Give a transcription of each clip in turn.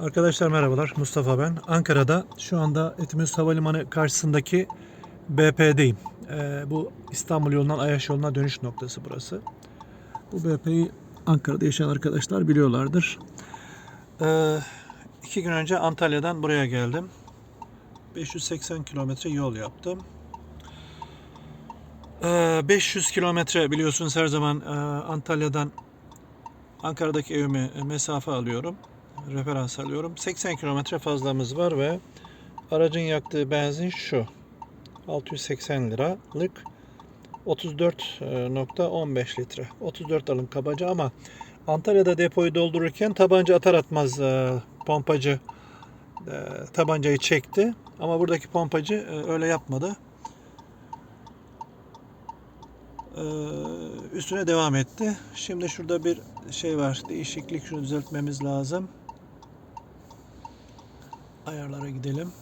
Arkadaşlar merhabalar. Mustafa ben. Ankara'da şu anda Etimesgut Havalimanı karşısındaki BP'deyim. Ee, bu İstanbul yolundan Ayaş yoluna dönüş noktası burası. Bu BP'yi Ankara'da yaşayan arkadaşlar biliyorlardır. Ee, iki gün önce Antalya'dan buraya geldim. 580 kilometre yol yaptım. Ee, 500 kilometre biliyorsunuz her zaman e, Antalya'dan Ankara'daki evime mesafe alıyorum. Referans alıyorum. 80 kilometre fazlamız var ve aracın yaktığı benzin şu. 680 liralık 34.15 litre. 34 alın kabaca ama Antalya'da depoyu doldururken tabanca atar atmaz e, pompacı e, tabancayı çekti. Ama buradaki pompacı e, öyle yapmadı. Üstüne devam etti. Şimdi şurada bir şey var. Değişiklik şunu düzeltmemiz lazım. Ayarlara gidelim.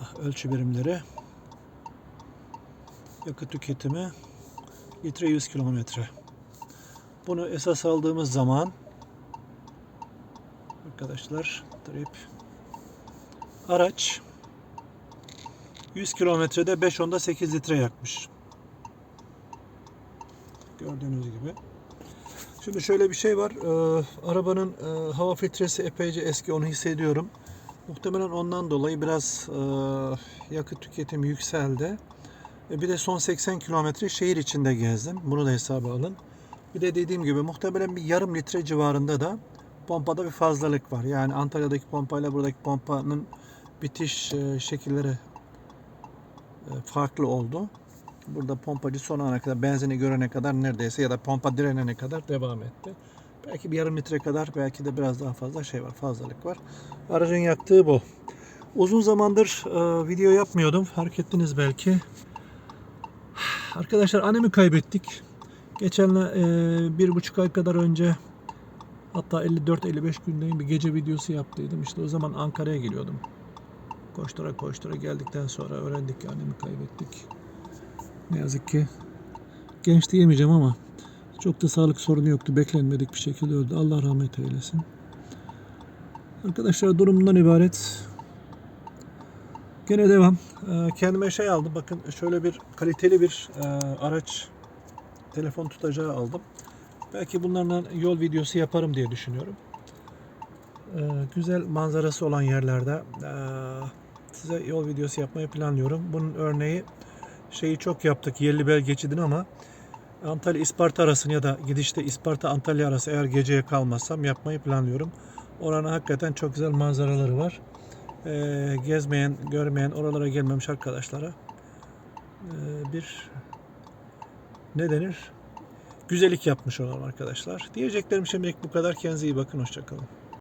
Ah, Ölçü birimleri. Yakıt tüketimi litre 100 kilometre. Bunu esas aldığımız zaman arkadaşlar trip araç 100 kilometrede 5 onda 8 litre yakmış. Gördüğünüz gibi. Şimdi şöyle bir şey var. Ee, arabanın e, hava filtresi epeyce eski onu hissediyorum. Muhtemelen ondan dolayı biraz e, yakıt tüketimi yükseldi. E, bir de son 80 kilometre şehir içinde gezdim. Bunu da hesaba alın. Bir de dediğim gibi muhtemelen bir yarım litre civarında da pompada bir fazlalık var. Yani Antalya'daki pompayla buradaki pompanın bitiş e, şekilleri e, farklı oldu. Burada pompacı son ana kadar benzini görene kadar neredeyse ya da pompa direnene kadar devam etti. Belki bir yarım litre kadar belki de biraz daha fazla şey var fazlalık var. Aracın yaktığı bu. Uzun zamandır e, video yapmıyordum. Fark ettiniz belki. Arkadaşlar annemi kaybettik. Geçen e, bir buçuk ay kadar önce hatta 54-55 gündeyim bir gece videosu yaptıydım. İşte o zaman Ankara'ya geliyordum. Koştura koştura geldikten sonra öğrendik ki annemi kaybettik. Ne yazık ki genç diyemeyeceğim ama çok da sağlık sorunu yoktu. Beklenmedik bir şekilde öldü. Allah rahmet eylesin. Arkadaşlar durumundan ibaret. Gene devam. Ee, Kendime şey aldım. Bakın şöyle bir kaliteli bir e, araç telefon tutacağı aldım. Belki bunlarla yol videosu yaparım diye düşünüyorum. Ee, Güzel manzarası olan yerlerde e, size yol videosu yapmayı planlıyorum. Bunun örneği şeyi çok yaptık Yerlibel geçidini ama Antalya İsparta arasını ya da gidişte İsparta Antalya arası eğer geceye kalmazsam yapmayı planlıyorum. Oranın hakikaten çok güzel manzaraları var. Ee, gezmeyen, görmeyen, oralara gelmemiş arkadaşlara ee, bir ne denir? Güzellik yapmış olalım arkadaşlar. Diyeceklerim şimdilik bu kadar. Kendinize iyi bakın. Hoşçakalın.